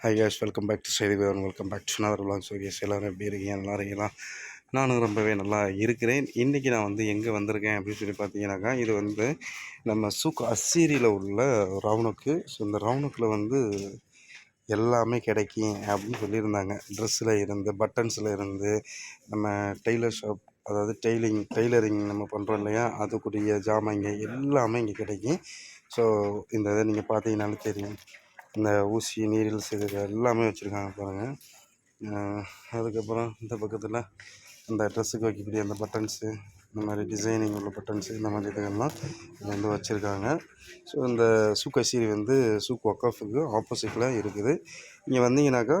Hi guys welcome back to செய்திவேன் welcome back to another vlog சூரியஸ் எல்லோரும் எப்படி இருக்கீங்க? நல்லா இருக்கீங்களா? நானும் ரொம்பவே நல்லா இருக்கிறேன். இன்றைக்கி நான் வந்து எங்கே வந்திருக்கேன் அப்படின்னு சொல்லி பார்த்தீங்கன்னாக்கா இது வந்து நம்ம சுக் அசீரியில் உள்ள ரவுனுக்கு. ஸோ இந்த ரவுனுக்கில் வந்து எல்லாமே கிடைக்கும் அப்படின்னு சொல்லியிருந்தாங்க. ட்ரெஸ்ஸில் இருந்து பட்டன்ஸில் இருந்து நம்ம டெய்லர் ஷாப் அதாவது டெய்லிங் டெய்லரிங் நம்ம பண்ணுறோம் இல்லையா? அதுக்குரிய ஜாமாங்க எல்லாமே இங்கே கிடைக்கும். ஸோ இந்த இதை நீங்கள் பார்த்தீங்கன்னாலும் தெரியும். இந்த ஊசி நீரில் இது எல்லாமே வச்சுருக்காங்க பாருங்கள் அதுக்கப்புறம் இந்த பக்கத்தில் இந்த ட்ரெஸ்ஸுக்கு வைக்கக்கூடிய அந்த பட்டன்ஸு இந்த மாதிரி டிசைனிங் உள்ள பட்டன்ஸு இந்த மாதிரி இதுகள்லாம் இங்கே வந்து வச்சுருக்காங்க. ஸோ இந்த சூக்கசீரி வந்து சூக் ஒக்காஃபுக்கு ஆப்போசிட்டில் இருக்குது. இங்கே வந்தீங்கன்னாக்கா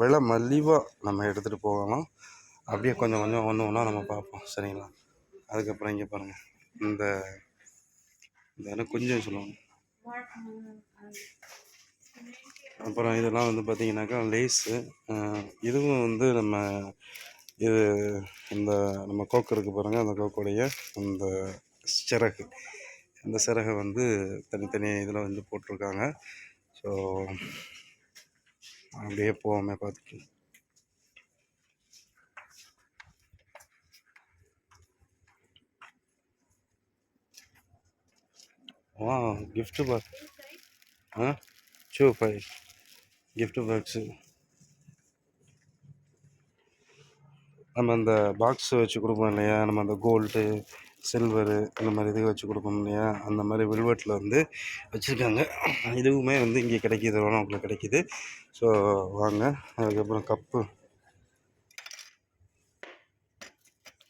விலை மலிவாக நம்ம எடுத்துகிட்டு போகலாம். அப்படியே கொஞ்சம் கொஞ்சம் ஒன்று ஒன்றா நம்ம பார்ப்போம். சரிங்களா? அதுக்கப்புறம் இங்கே பாருங்கள் இந்த இந்த கொஞ்சம் சொல்லுவாங்க. அப்புறம் இதெல்லாம் வந்து பார்த்திங்கனாக்கா லேஸு. இதுவும் வந்து நம்ம இது இந்த நம்ம கோக்கு இருக்குது பாருங்கள் அந்த கோக்குடைய அந்த சிறகு. இந்த சிறகை வந்து தனித்தனி இதில் வந்து போட்டிருக்காங்க. ஸோ அப்படியே போவோமே பார்த்துட்டு. வா கிஃப்ட்டு பார் ஆ? ஷூ ஃபைவ் கிஃப்ட் பாக்ஸு நம்ம அந்த பாக்ஸ் வச்சு கொடுப்போம் இல்லையா? நம்ம அந்த கோல்டு சில்வரு இந்த மாதிரி இது வச்சு கொடுப்போம் இல்லையா? அந்த மாதிரி வில்வெட்டில் வந்து வச்சுருக்காங்க. இதுவுமே வந்து இங்கே கிடைக்கிது. உங்களுக்கு கிடைக்கிது. ஸோ வாங்க. அதுக்கப்புறம் கப்பு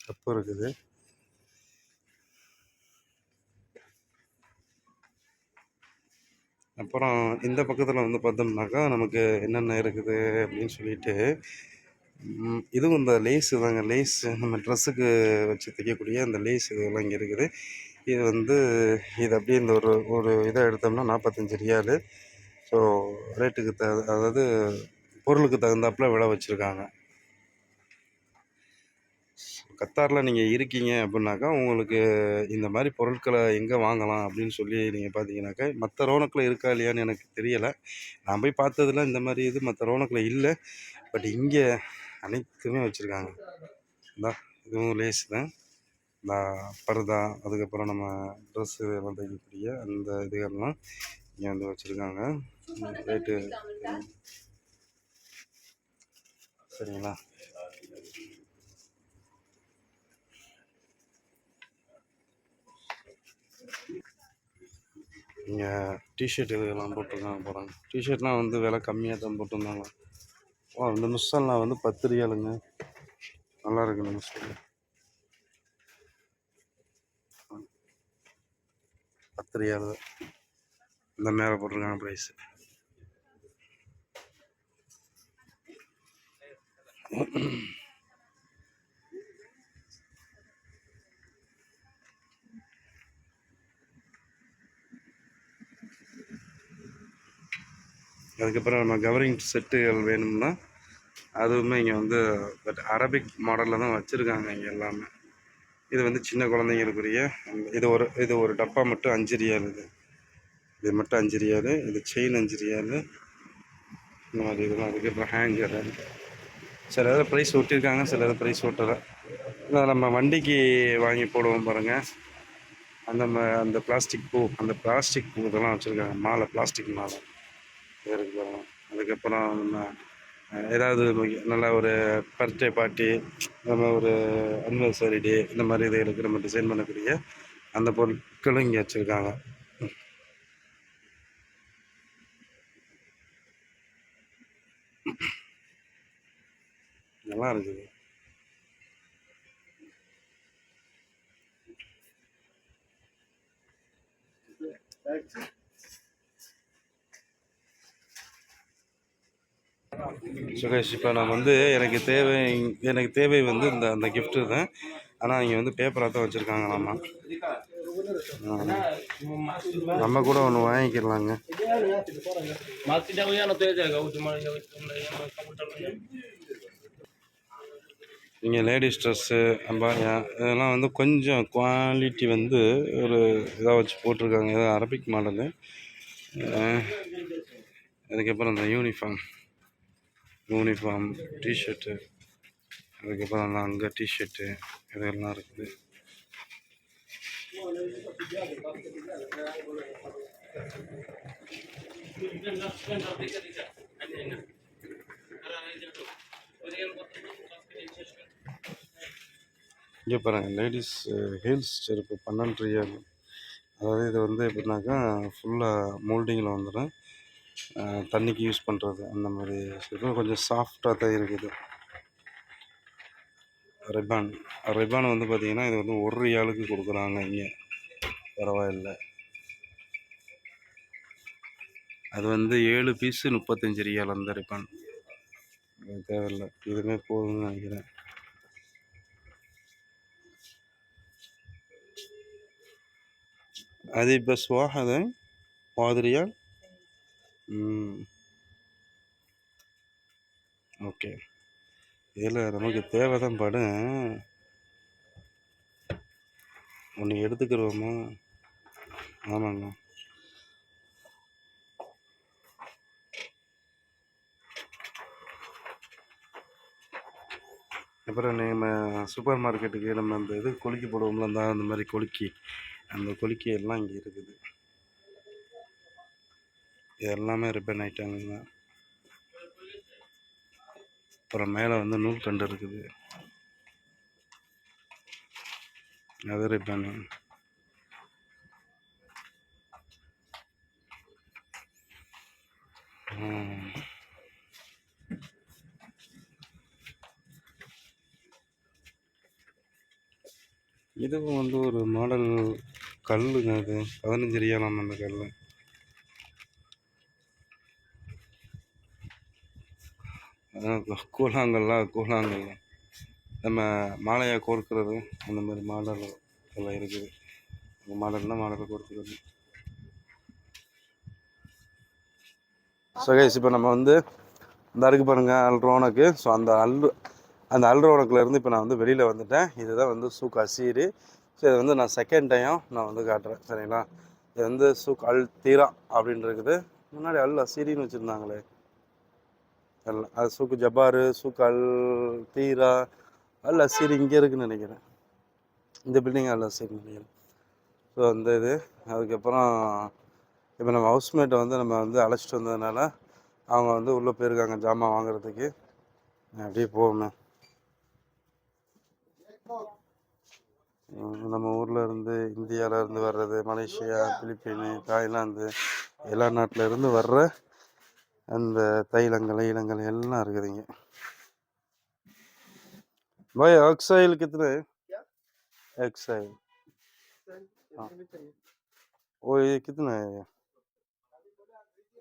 கப்பு இருக்குது. அப்புறம் இந்த பக்கத்தில் வந்து பார்த்தோம்னாக்கா நமக்கு என்னென்ன இருக்குது அப்படின்னு சொல்லிட்டு இதுவும் இந்த லேஸு தாங்க. லேஸ் நம்ம ட்ரெஸ்ஸுக்கு வச்சு தைக்கக்கூடிய அந்த லேஸ் இதெல்லாம் இங்கே இருக்குது. இது வந்து இது அப்படியே இந்த ஒரு ஒரு இதை எடுத்தோம்னா நாற்பத்தஞ்சி ரியாலு ஸோ ரேட்டுக்கு த அதாவது பொருளுக்கு தகுந்தாப்பில் விலை வச்சுருக்காங்க. கத்தாரில் நீங்கள் இருக்கீங்க அப்படின்னாக்கா உங்களுக்கு இந்த மாதிரி பொருட்களை எங்கே வாங்கலாம் அப்படின்னு சொல்லி நீங்கள் பார்த்தீங்கன்னாக்கா மற்ற ரோனக்கில் இருக்கா இல்லையான்னு எனக்கு தெரியலை. நான் போய் பார்த்ததுல இந்த மாதிரி இது மற்ற ரோனக்கில் இல்லை. பட் இங்கே அனைத்துமே வச்சுருக்காங்க. இந்தா இதுவும் லேஸ் தான். இந்த பர்தா அதுக்கப்புறம் நம்ம ட்ரெஸ்ஸு எல்லாம் தைக்கக்கூடிய அந்த இதுகள்லாம் இங்கே வந்து வச்சுருக்காங்க. ரேட்டு சரிங்களா? இங்கே டிஷர்ட் இதெல்லாம் போட்டிருக்காங்க போகிறாங்க டிஷர்ட்லாம் வந்து விலை கம்மியாக தான் போட்டிருந்தாங்க. ஓ இந்த மிஸ்ஸெல்லாம் வந்து பத்து ரியாலுங்க. நல்லா இருக்கு மிஸ் பத்து ரியால். இந்த மேலே போட்டிருக்காங்க ப்ரைஸு அதுக்கப்புறம் நம்ம கவரிங் செட்டுகள் வேணும்னா அதுவுமே இங்கே வந்து பட் அரபிக் மாடலில் தான் வச்சுருக்காங்க இங்கே எல்லாமே. இது வந்து சின்ன குழந்தைங்களுக்குரிய இது ஒரு இது ஒரு டப்பா மட்டும் அஞ்சு ரியால் இது. இது மட்டும் அஞ்சு ரியால் இது செயின் அஞ்சு ரியால் இந்த மாதிரி இதெல்லாம் அதுக்கப்புறம் ஹேங்கர் சில இதில் ப்ரைஸ் ஒட்டியிருக்காங்க சில இதில் ப்ரைஸ் ஒட்டலை. நம்ம வண்டிக்கு வாங்கி போடுவோம் பாருங்கள் அந்த அந்த பிளாஸ்டிக் பூ அந்த பிளாஸ்டிக் பூ இதெல்லாம் வச்சுருக்காங்க. மாலை பிளாஸ்டிக் மாலை. இருக்கு. அதுக்கப்புறம் நம்ம ஏதாவது நல்ல ஒரு பர்த்டே பார்ட்டி நம்ம ஒரு அனிவர்சரி டே இந்த மாதிரி இதுகளுக்கு நம்ம டிசைன் பண்ணக்கூடிய அந்த பொருட்களும் இங்கே வச்சுருக்காங்க. நல்லா இருக்குது. Thank சுகேஷ் இப்போ நான் வந்து எனக்கு தேவை எனக்கு தேவை வந்து இந்த அந்த கிஃப்ட்டு தான் ஆனால் இங்கே வந்து பேப்பராக தான் வச்சுருக்காங்க நம்ம நம்ம கூட ஒன்று வாங்கிக்கலாங்க. இங்கே லேடிஸ் ட்ரெஸ்ஸு இதெல்லாம் வந்து கொஞ்சம் குவாலிட்டி வந்து ஒரு இதாக வச்சு போட்டிருக்காங்க. ஏதோ அரபிக் மாடலு. அதுக்கப்புறம் இந்த யூனிஃபார்ம் யூனிஃபார்ம் டிஷர்ட்டு அதுக்கப்புறம் அங்கே டிஷர்ட்டு இதெல்லாம் இருக்குது. இங்கே பாருங்க லேடிஸ் ஹீல்ஸ் uh, செருப்பு பன்னெண்டு ரியல். அதாவது இது வந்து எப்படின்னாக்கா ஃபுல்லாக மோல்டிங்கில் வந்துடும் தண்ணிக்கு யூஸ் பண்ணுறது அந்த மாதிரி செருப்பு கொஞ்சம் சாஃப்டாக தான் இருக்குது ரிபான் ரிபான் வந்து பார்த்தீங்கன்னா இது வந்து ஒரு ரியாலுக்கு கொடுக்குறாங்க இங்கே பரவாயில்ல அது வந்து ஏழு பீஸு முப்பத்தஞ்சு ரியால் அந்த ரிபான் அது தேவையில்லை இதுவுமே போதும்னு நினைக்கிறேன் هذه بس واحدة واحد ريال ம் ஓகே. இதில் நமக்கு தேவை தான் படும் ஒன்று எடுத்துக்கிறோமா? ஆமாங்க. அப்புறம் நம்ம சூப்பர் மார்க்கெட்டுக்கு நம்ம அந்த இது கொலுக்கி போடுவோம்ல அந்த அந்த மாதிரி கொலுக்கி. அந்த கொலுக்கி எல்லாம் இங்கே இருக்குது. எல்லாமே ரிப்பன் ஐட்டங்கள் தான் அப்புறம் மேலே வந்து நூல் கண்டு இருக்குது. அது ரிப்பன் இதுவும் வந்து ஒரு மாடல் கல்லுங்க அது. பதினஞ்சு ரியாலாம் அந்த கல் கூழாங்கல்லாம் கூழாங்கல். நம்ம மாலையை கோர்க்கிறது அந்த மாதிரி மாடல் எல்லாம் இருக்குது. அந்த மாடல்னா மாடலை கோர்க்கிறது. ஸோ கைஸ் இப்போ நம்ம வந்து இந்த அருக்கு பாருங்க அல்ரோனக்கு ஸோ அந்த அல் அந்த அல்ரோனுக்குலேருந்து இப்போ நான் வந்து வெளியில் வந்துட்டேன். இதுதான் வந்து சூக் அசீரி ஸோ இது வந்து நான் செகண்ட் டைம் நான் வந்து காட்டுறேன் சரிங்களா? இது வந்து சூக் அல் தீரா அப்படின்னு இருக்குது. முன்னாடி அல் அசீரின்னு வச்சுருந்தாங்களே. அது சூக்கு ஜப்பாரு சூக் அல் தீரா அல் அசீர் இங்கே இருக்குன்னு நினைக்கிறேன். இந்த பில்டிங் அல் அசீர்னு நினைக்கிறேன். ஸோ அந்த இது அதுக்கப்புறம் இப்போ நம்ம ஹவுஸ்மேட்டை வந்து நம்ம வந்து அழைச்சிட்டு வந்ததுனால அவங்க வந்து உள்ளே போயிருக்காங்க ஜாமான் வாங்குறதுக்கு. அப்படியே போகணும் நம்ம ஊரில் இருந்து இந்தியாவில் இருந்து வர்றது மலேசியா பிலிப்பீனு தாய்லாந்து எல்லா நாட்டில் இருந்து வர்ற அந்த தைலங்கள் ஈலங்கள் எல்லாம் இருக்குதுங்க भाई एक्साइल कितने एक्साइल हाँ वो ये कितना है ये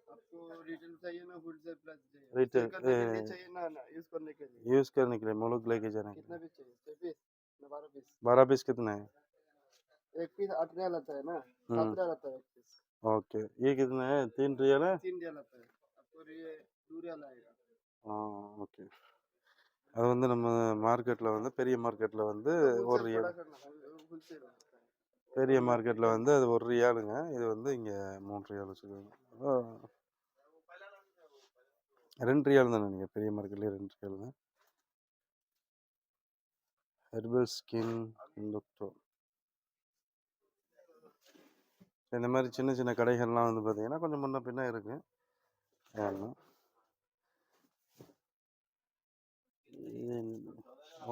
आपको रिटेल चाहिए ना होलसेल प्राइस चाहिए रिटेल सेल करने के लिए चाहिए ना ना यूज करने के लिए यूज़ करने के लिए मुल्क लेके जाने के कितना लिए पीस चाहिए छह पीस ना बारह पीस बारह पीस कितना है एक पीस आठ रियाल आता है ना हम्म। सात रियाल आता है एक पीस ओके ये कितना है तीन रियल है तीन रियाल आता है ஓகே. அது வந்து நம்ம மார்க்கெட்டில் வந்து பெரிய மார்க்கெட்டில் வந்து ஒரு ரியல் பெரிய மார்க்கெட்டில் வந்து அது ஒரு ரியாலுங்க. இது வந்து இங்கே மூணு ரியால் வச்சுருக்காங்க. ரெண்டு ரியால் தானே நீங்கள் பெரிய மார்க்கெட்லேயே ரெண்டு ரியாலுங்க. ஹெர்பல் ஸ்கின் லுக்டோ இந்த மாதிரி சின்ன சின்ன கடைகள்லாம் வந்து பார்த்திங்கன்னா கொஞ்சம் முன்ன பின்ன இருக்குது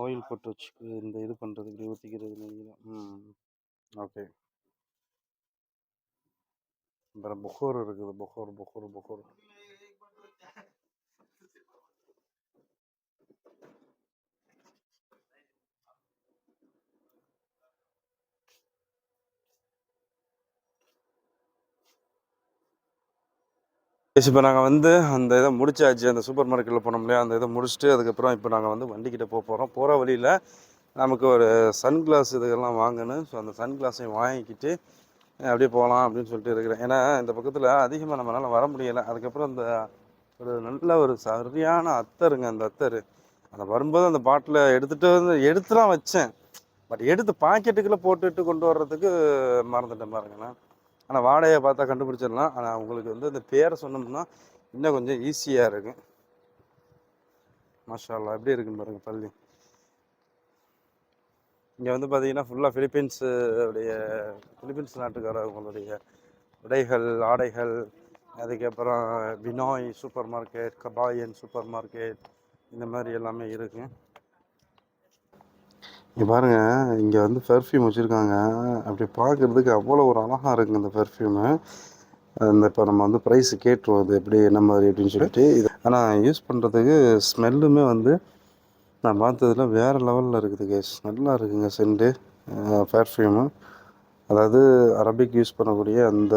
ஆயில் போட்டு வச்சுக்கு இந்த இது பண்ணுறதுக்கு ஊற்றிக்கிறது நினைக்கிறேன். ம். ஓகே அப்புறம் புகோர் இருக்குது. புகோர் புகோர் புகோர். இப்போ நாங்கள் வந்து அந்த இதை முடிச்சாச்சு. அந்த சூப்பர் மார்க்கெட்டில் போனோம் இல்லையா? அந்த இதை முடிச்சுட்டு அதுக்கப்புறம் இப்போ நாங்கள் வந்து வண்டிக்கிட்ட போக போகிறோம் போகிற வழியில் நமக்கு ஒரு சன் கிளாஸ் இதுகெல்லாம் வாங்கணும். ஸோ அந்த சன் கிளாஸையும் வாங்கிக்கிட்டு அப்படியே போகலாம் அப்படின்னு சொல்லிட்டு இருக்கிறேன். ஏன்னா இந்த பக்கத்தில் அதிகமாக நம்மளால் வர முடியலை. அதுக்கப்புறம் இந்த ஒரு நல்ல ஒரு சரியான அத்தருங்க அந்த அத்தர். அந்த வரும்போது அந்த பாட்டில் எடுத்துகிட்டு வந்து எடுத்துலாம் வச்சேன். பட் எடுத்து பாக்கெட்டுக்குள்ளே போட்டுட்டு கொண்டு வர்றதுக்கு மறந்துட்டேன் பாருங்கண்ணா ஆனால் வாடகையை பார்த்தா கண்டுபிடிச்சிடலாம். ஆனால் உங்களுக்கு வந்து அந்த பேரை சொன்னோம்னா இன்னும் கொஞ்சம் ஈஸியாக இருக்கும். மஷாலா எப்படி இருக்குன்னு பாருங்கள் பள்ளி இங்கே வந்து பார்த்தீங்கன்னா ஃபுல்லாக ஃபிலிப்பீன்ஸு உடைய ஃபிலிப்பீன்ஸ் நாட்டுக்காரவங்களுடைய உடைகள் ஆடைகள் அதுக்கப்புறம் வினாய் சூப்பர் மார்க்கெட் கபாயன் சூப்பர் மார்க்கெட் இந்த மாதிரி எல்லாமே இருக்குது இங்கே பாருங்கள் இங்கே வந்து பெர்ஃப்யூம் வச்சுருக்காங்க. அப்படி பார்க்குறதுக்கு அவ்வளோ ஒரு அழகாக இருக்குங்க இந்த பெர்ஃப்யூமு இந்த இப்போ நம்ம வந்து ப்ரைஸ் கேட்டுருவோம் அது எப்படி என்ன மாதிரி அப்படின்னு சொல்லிட்டு. இது ஆனால் யூஸ் பண்ணுறதுக்கு ஸ்மெல்லுமே வந்து நான் பார்த்ததுல வேறு லெவலில் இருக்குது கேஸ் நல்லா இருக்குங்க சென்ட்டு பெர்ஃப்யூமு அதாவது அரபிக் யூஸ் பண்ணக்கூடிய அந்த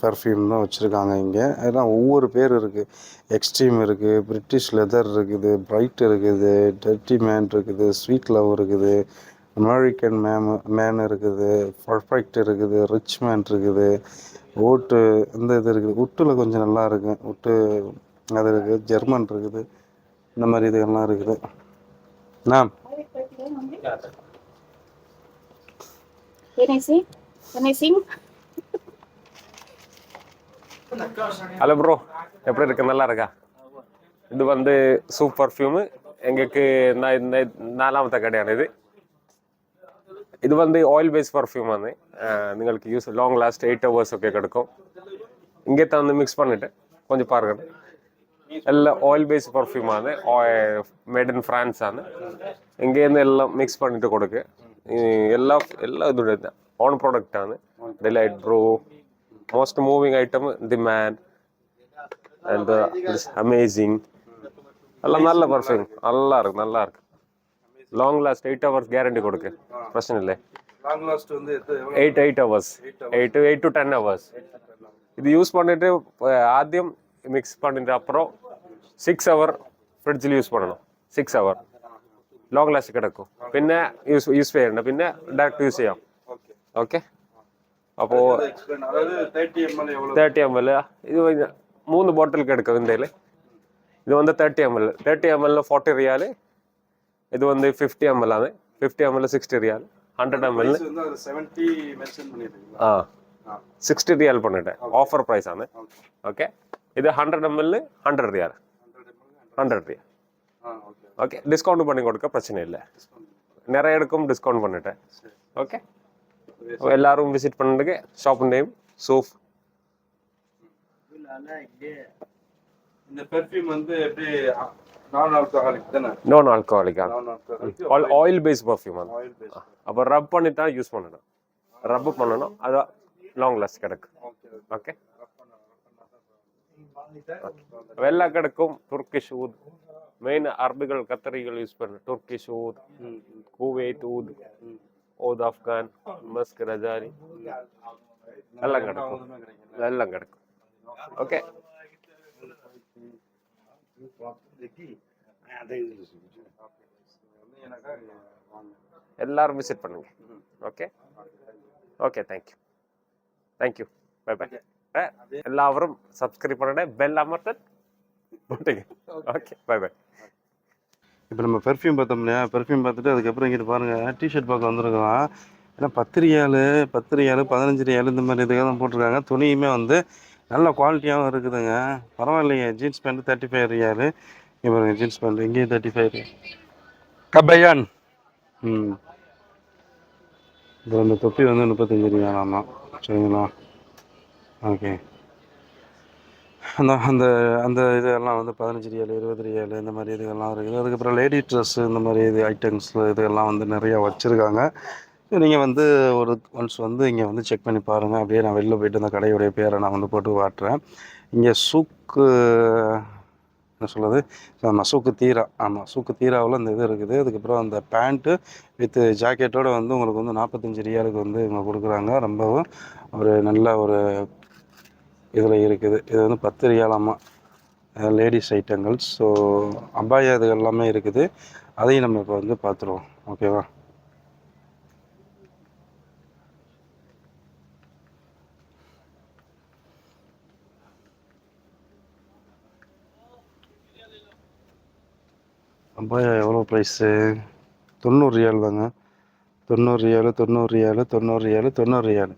பெர்ஃப்யூம் தான் வச்சுருக்காங்க இங்கே. ஏன்னா ஒவ்வொரு பேர் இருக்குது எக்ஸ்ட்ரீம் இருக்குது பிரிட்டிஷ் லெதர் இருக்குது பிரைட் இருக்குது டர்ட்டி மேன் இருக்குது ஸ்வீட் லவ் இருக்குது அமெரிக்கன் மேம் மேன் இருக்குது பர்ஃபெக்ட் இருக்குது ரிச் மேன் இருக்குது ஓட்டு இந்த இது இருக்குது. உட்டில் கொஞ்சம் நல்லா இருக்குது உட்டு அது இருக்குது ஜெர்மன் இருக்குது. இந்த மாதிரி இதுகள்லாம் இருக்குது. நான் Can I sing? Can I sing? Hello bro எப்படி இருக்கு நல்லா இருக்கா இது வந்து சூப் பர்ஃப்யூமு எங்களுக்கு நான் இந்த നാലാമത്തെ കടയാണ് ഇത് ഇത് വന്ന് ഓയിൽ ബേസ് പെർഫ്യൂം ആണ് அஹ், നിങ്ങൾക്ക് use long last eight hours ഒക്കെ കിടക്കും இங்கே வந்து மிக்ஸ் பண்ணிட்டு கொஞ்சம் பாருங்க எல்லாம் ഓയിൽ ബേസ് പെർഫ്യൂം ആണ് മേഡ് ഇൻ ഫ്രാൻസ് ആണ് ഇങ്ങേന്ന് എല്ലാം മിക്സ് பண்ணிட்டு കൊടുക്കുക ഈ എല്ലാ എല്ലാ ഇതും ഓൺ പ്രോഡക്റ്റ് ആണ് delight brew most moving item the man and amazing எல்லாம் நல்ல பர்ஃப்யூம் நல்லா இருக்கு நல்லா இருக்கு long last eight hours guarantee கொடுக்கு பிரச்சனை இல்லை லாங் லாஸ்ட் வந்து eight eight hours eight eight to ten hours இது யூஸ் பண்ணிட்டு ஆദ്യം மிக்ஸ் பண்ணிட்டு அப்புறம் சிக்ஸ் ஹவர் ஃப்ரிட்ஜில் യൂസ് பண்ணணும் സിക്സ് ഹവർ ലോങ് ലാസ്റ്റ് കിടക്കും പിന്നെ യൂസ് യൂസ് ചെയ്യണ്ട പിന്നെ ഡയറക്റ്റ് യൂസ് ചെയ്യാം ஓகே ഓക്കെ അപ്പോൾ எக்ஸ்பிளைன் அதாவது தேர்ட்டி எம்எல் எவ்வளோ തേർട്ടി എം എൽ ഇത് வந்து മൂന്ന് ബോട്ടിൽ കിടക്കും ഇന്ത്യയിൽ இது வந்து தேர்ட்டி எம்எல் தேர்ட்டி எம்எல்ல ஃபார்ட்டி ரியால் இது வந்து ஃபிஃப்டி எம்எல் ആണ് fifty ML sixty riyal hundred ML price வந்து அது செவன்ட்டி மென்ஷன் பண்ணியிருக்கீங்களா ஆ ஆ சிக்ஸ்டி ரியால் பண்ணிட்டேன் ஆஃபர் ப்ரைஸ் ആണ് ஓகே ஓகே இது hundred ML hundred riyal hundred ML hundred riyal ஆ ஓகே ஓகே டிஸ்கவுண்ட் பண்ணி கொடுக்க பிரச்சனை இல்லை நிறைய எடுக்கும் டிஸ்கவுண்ட் பண்ணிட்டேன் ஓகே எல்லாரும் விசிட் பண்ணுறதுக்கு ஷாப் நேம் சூஃப் இந்த பெர்ஃப்யூம் வந்து எப்படி நான் ஆல்கஹாலிக் தானே நான் alcoholic all oil base perfume அது ஆயில் பேஸ் அப்போ ரப் பண்ணி தான் யூஸ் பண்ணணும் ரப் பண்ணணும் அது லாங் லாஸ்ட் கிடக்கு ஓகே வெள்ளை கிடக்கும் துர்க்கிஷ் ஊத் மெயின் அரபிகள் கத்தரிகள் யூஸ் பண்ண Turkish oud Kuwait oud ஊத் ஆப்கான் மஸ்க் ரஜாரி எல்லாம் கிடக்கும் எல்லாம் கிடக்கும் ஓகே வந்து எனக்கா வாங்க எல்லாரும் விசிட் பண்ணுங்க okay okay thank you thank you bye bye എല്ലാവരും subscribe பண்ணடே bell அமர்த்தன் okay bye by இப்போ நம்ம பெர்ஃப்யூம் பார்த்தோம் இல்லையா? பெர்ஃப்யூம் பார்த்துட்டு அதுக்கப்புறம் இங்கிட்டு பாருங்கள் டிஷர்ட் பார்க்க வந்துருக்கலாம் ஏன்னா பத்து ரியாலு பத்து ரியாலு பதினஞ்சு ரியாலு இந்த மாதிரி இதுக்காக தான் போட்டிருக்காங்க. துணியுமே வந்து நல்ல குவாலிட்டியாகவும் இருக்குதுங்க. பரவாயில்லைங்க jeans pant thirty five riyal இங்கே பாருங்க ஜீன்ஸ் பேண்ட் இங்கேயும் தேர்ட்டி ஃபைவ் கபையான். ம். இப்போ அந்த தொப்பி வந்து முப்பத்தஞ்சு ரியாலாமா சரிங்களா? ஓகே. அந்த அந்த அந்த இதெல்லாம் வந்து பதினஞ்சு ரியல் இருபது ரியல் இந்த மாதிரி இதுகள்லாம் இருக்குது. அதுக்கப்புறம் லேடி ட்ரெஸ்ஸு இந்த மாதிரி இது ஐட்டம்ஸ் இதெல்லாம் வந்து நிறையா வச்சுருக்காங்க. நீங்கள் வந்து ஒரு ஒன்ஸ் வந்து இங்கே வந்து செக் பண்ணி பாருங்கள். அப்படியே நான் வெளில போயிட்டு அந்த கடையுடைய பேரை நான் வந்து போட்டு காட்டுறேன். இங்கே சூக்கு என்ன சொல்கிறது? ஆமாம் சூக்கு தீரா. ஆமாம் சூக்கு தீராவில் இந்த இது இருக்குது. அதுக்கப்புறம் அந்த பேண்ட்டு வித்து ஜாக்கெட்டோட வந்து உங்களுக்கு வந்து நாற்பத்தஞ்சு ரியாலுக்கு வந்து இவங்க கொடுக்குறாங்க. ரொம்பவும் ஒரு நல்ல ஒரு இதில் இருக்குது. இது வந்து பத்து ரியாலாமா லேடிஸ் ஐட்டங்கள் ஸோ அபாயா இது எல்லாமே இருக்குது. அதையும் நம்ம இப்போ வந்து பார்த்துருவோம். ஓகேவா அபாயா எவ்வளோ ப்ரைஸு தொண்ணூறு ரியால் தாங்க. தொண்ணூறு ரியாலு தொண்ணூறு ரியாலு தொண்ணூறு ரியாலு தொண்ணூறு ரியாலு.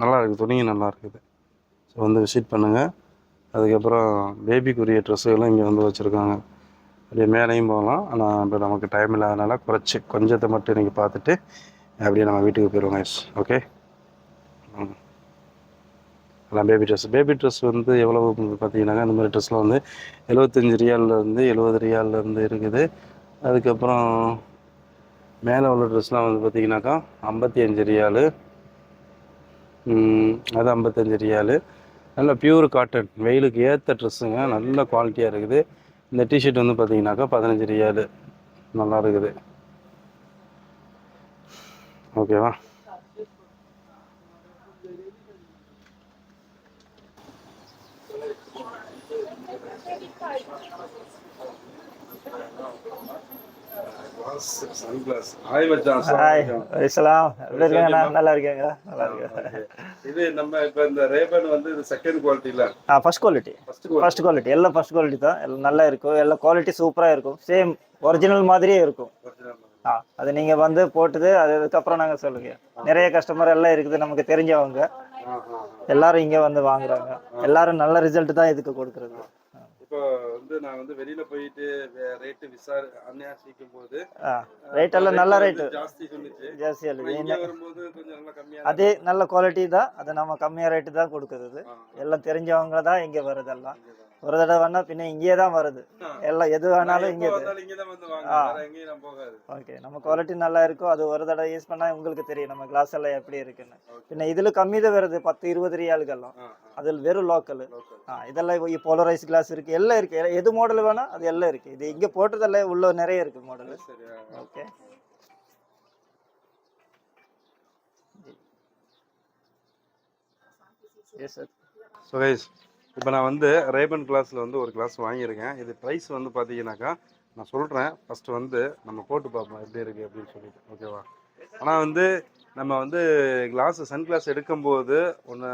நல்லா இருக்குது துணியும் நல்லா இருக்குது ஸோ வந்து விசிட் பண்ணுங்கள் அதுக்கப்புறம் பேபிக்குரிய ட்ரெஸ்ஸுகளும் இங்கே வந்து வச்சுருக்காங்க. அப்படியே மேலேயும் போகலாம். ஆனால் இப்போ நமக்கு டைம் இல்லாதனால குறைச்சி கொஞ்சத்தை மட்டும் நீங்கள் பார்த்துட்டு அப்படியே நம்ம வீட்டுக்கு போயிடுவோம் எஸ் ஓகே எல்லாம் பேபி ட்ரெஸ் பேபி ட்ரெஸ் வந்து எவ்வளவு பார்த்தீங்கன்னாக்கா இந்த மாதிரி ட்ரெஸ்லாம் வந்து எழுபத்தஞ்சி ரியால்லேருந்து எழுபது ரியால்லேருந்து இருக்குது. அதுக்கப்புறம் மேலே உள்ள ட்ரெஸ்லாம் வந்து பார்த்தீங்கன்னாக்கா ஐம்பத்தி அஞ்சு ரியாலு. அது ஐம்பத்தஞ்சு ரியாலு. நல்ல பியூர் காட்டன் வெயிலுக்கு ஏற்ற ட்ரெஸ்ஸுங்க நல்ல குவாலிட்டியாக இருக்குது. இந்த டிஷர்ட் வந்து பார்த்தீங்கன்னாக்கா பதினஞ்சு ரியாலு. நல்லா இருக்குது. ஓகேவா? ஹாய் மச்சான் ஹாய் இஸ்லாம் எப்படி இருக்கீங்க? நல்லா இருக்கேங்க நல்லா இருக்கேன் இது நம்ம இப்போ இந்த ரேபன் வந்து இது செகண்ட் குவாலிட்டியில் ஆ first quality first first quality எல்லாம் ஃபர்ஸ்ட் குவாலிட்டி தான். எல்லாம் நல்லா இருக்கும். எல்லாம் குவாலிட்டி சூப்பராக இருக்கும். சேம் ஒரிஜினல் மாதிரியே இருக்கும். ஆ அது நீங்கள் வந்து போட்டுது அது அதுக்கப்புறம் நாங்கள் சொல்லுங்க. நிறைய கஸ்டமர் எல்லாம் இருக்குது நமக்கு தெரிஞ்சவங்க. எல்லாரும் இங்கே வந்து வாங்குறாங்க. எல்லாரும் நல்ல ரிசல்ட் தான் இதுக்கு கொடுக்குறது. இப்போ வந்து நான் வந்து வெளியில போயிட்டு ரேட்டு விசாரி அந்நியாசிக்கும் போது ரேட் எல்லாம் நல்ல ரேட்டு ஜாஸ்தி சொல்லுச்சு. ஜாஸ்தி வரும்போது கொஞ்சம் நல்லா கம்மியா அதே நல்ல குவாலிட்டி தான். அது நம்ம கம்மியாக ரேட்டு தான் கொடுக்குறது. எல்லாம் தெரிஞ்சவங்க தான் இங்கே வருதெல்லாம் ஒரு தடவை வேணா பின்ன இங்கேயே தான் வருது. எல்லாம் எது வேணாலும் இங்கே இங்கதான் வந்து வாங்க ஆ. வேற எங்கேயும் நான் போகாது. ஓகே நம்ம குவாலிட்டி நல்லா இருக்கும் அது ஒரு தடவை யூஸ் பண்ணா உங்களுக்கு தெரியும். நம்ம கிளாஸ் எல்லாம் எப்படி இருக்குன்னு. பின்ன இதுல கம்மி தான் வருது. பத்து இருபது ரியாலுக்கெல்லாம். அதில் வெறும் லோக்கல் இதெல்லாம் போலரைஸ் கிளாஸ் இருக்கு. எல்லாம் இருக்கு. எது மாடல் வேணா அது எல்லாம் இருக்கு. இது இங்க போட்டதெல்லாம் உள்ள நிறைய இருக்கு model. Okay yes sir so guys இப்போ நான் வந்து ரேபன் கிளாஸில் வந்து ஒரு கிளாஸ் வாங்கியிருக்கேன். இது ப்ரைஸ் வந்து பார்த்தீங்கன்னாக்கா நான் சொல்கிறேன் ஃபஸ்ட்டு வந்து நம்ம போட்டு பார்ப்போம் எப்படி இருக்குது அப்படின்னு சொல்லிட்டு. ஓகேவா ஆனால் வந்து நம்ம வந்து கிளாஸ் சன் கிளாஸ் எடுக்கும்போது ஒன்று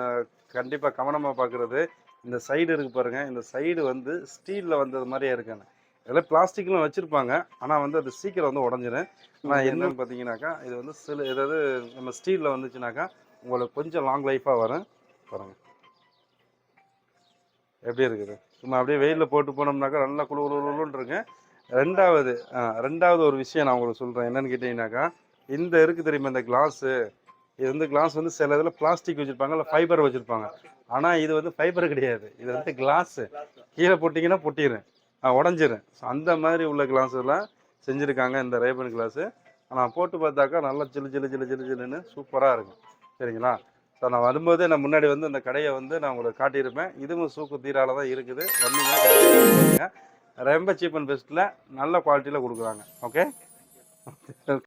கண்டிப்பாக கவனமாக பார்க்குறது இந்த சைடு இருக்கு பாருங்கள் இந்த சைடு வந்து ஸ்டீலில் வந்தது மாதிரியே இருக்காங்க இதெல்லாம் பிளாஸ்டிக்லாம் வச்சுருப்பாங்க. ஆனால் வந்து அது சீக்கிரம் வந்து உடஞ்சிரும். ஆனால் என்னன்னு பார்த்தீங்கன்னாக்கா இது வந்து சில ஏதாவது நம்ம ஸ்டீலில் வந்துச்சுனாக்கா உங்களுக்கு கொஞ்சம் லாங் லைஃபாக வரும். பாருங்கள் எப்படி இருக்குது? சும்மா அப்படியே வெயிலில் போட்டு போனோம்னாக்கா நல்லா குளு குழுன்னு இருக்கு. ரெண்டாவது ரெண்டாவது ஒரு விஷயம் நான் உங்களுக்கு சொல்கிறேன் என்னென்னு கேட்டிங்கனாக்கா இந்த இருக்குது தெரியுமா இந்த கிளாஸு இது வந்து கிளாஸ் வந்து சில இதில் பிளாஸ்டிக் வச்சுருப்பாங்க இல்லை ஃபைபர் வச்சுருப்பாங்க. ஆனால் இது வந்து ஃபைபர் கிடையாது. இது வந்து கிளாஸு கீழே போட்டிங்கன்னா பொட்டிடும் உடஞ்சிரும். ஸோ அந்த மாதிரி உள்ள கிளாஸ் செஞ்சுருக்காங்க இந்த ரேபன் கிளாஸு ஆனால் போட்டு பார்த்தாக்கா நல்லா சில்லு ஜிலு ஜிலு ஜிலு சில்லுன்னு சூப்பராக இருக்கும். சரிங்களா? ஸோ நான் வரும்போதே நான் முன்னாடி வந்து இந்த கடையை வந்து நான் உங்களுக்கு காட்டியிருப்பேன். இதுவும் சூக்கு தீரால தான் இருக்குது. வந்தீங்கன்னா ரொம்ப சீப் அண்ட் பெஸ்ட்டில் நல்ல குவாலிட்டியில் கொடுக்குறாங்க. ஓகே